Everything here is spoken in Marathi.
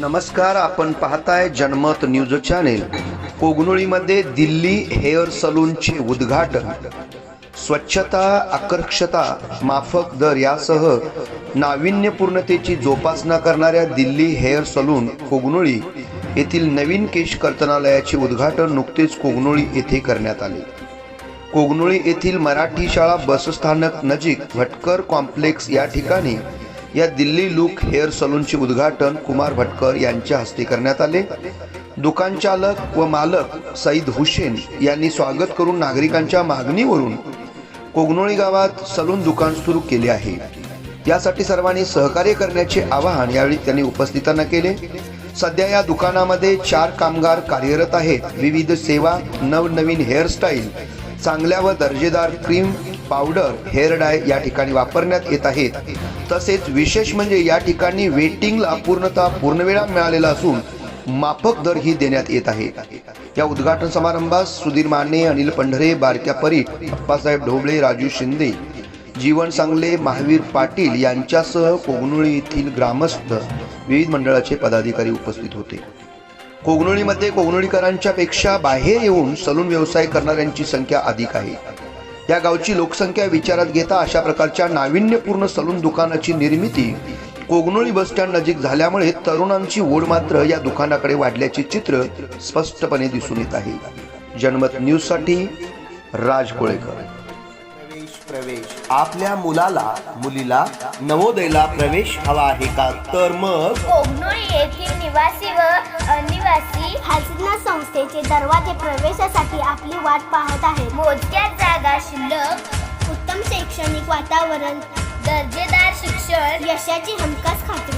नमस्कार आपण पाहताय जनमत न्यूज चॅनेल. कोगनोळीमध्ये दिल्ली हेअर सलूनचे उद्घाटन. स्वच्छता आकर्षता माफक दर यासह नाविन्यपूर्णतेची जोपासना करणाऱ्या दिल्ली हेअर सलून कोगनोळी येथील नवीन केश कर्तनालयाचे उद्घाटन नुकतेच कोगनोळी येथे करण्यात आले. कोगनोळी येथील मराठी शाळा बसस्थानक नजीक भटकर कॉम्प्लेक्स या ठिकाणी या दिल्ली लुक हेअर सलूनचे उद्घाटन कुमार भटकर यांच्या हस्ते करण्यात आले. दुकानचालक व मालक सईद हुसेन यांनी स्वागत करून नागरिकांच्या मागणीवरून कोगनोळी गावात सलून दुकान सुरू केले आहे. यासाठी सर्वांनी सहकार्य करण्याचे आवाहन यावेळी त्यांनी उपस्थितांना केले. सध्या या दुकानामध्ये चार कामगार कार्यरत आहेत. विविध सेवा नवनवीन हेअरस्टाईल चांगल्या व दर्जेदार क्रीम पावडर हेअर डाय या ठिकाणी वापरण्यात येत आहेत. तसेच विशेष म्हणजे या ठिकाणी वेटिंगला पूर्णतः पूर्णवेळा मिळालेला असून माफक दर ही देण्यात येत आहे. या उद्घाटन समारंभास सुधीर माने अनिल पंढरे बारक्या परीट अप्पासाहेब ढोबळे राजू शिंदे जीवन सांगले महावीर पाटील यांच्यासह कोगनुळी येथील ग्रामस्थ विविध मंडळाचे पदाधिकारी उपस्थित होते. कोगनोळीमध्ये कोगनोळीकरांच्या पेक्षा बाहेर येऊन सलून व्यवसाय करणाऱ्यांची संख्या अधिक आहे. या गावची लोकसंख्या विचारात घेता अशा प्रकारच्या नाविन्यपूर्ण सलून दुकानाची निर्मिती कोगनोळी बसस्टँड नजीक झाल्यामुळे तरुणांची ओढ मात्र या दुकानाकडे वाढल्याचे चित्र स्पष्टपणे दिसून येत आहे. जनमत न्यूजसाठी राज कोळेकर. प्रवेश. आपल्या मुलाला मुलीला नवोदयला प्रवेश हवा आहे का? तर मग? कोगनोळी येथील निवासी व अनिवासी हालसिद्ना संस्थेचे दरवाजे प्रवेशासाठी आपली वाट पाहत आहेत मोजक्या जागा शिल्लक उत्तम शैक्षणिक वातावरण दर्जेदार शिक्षण यशाची हमखास खात्री.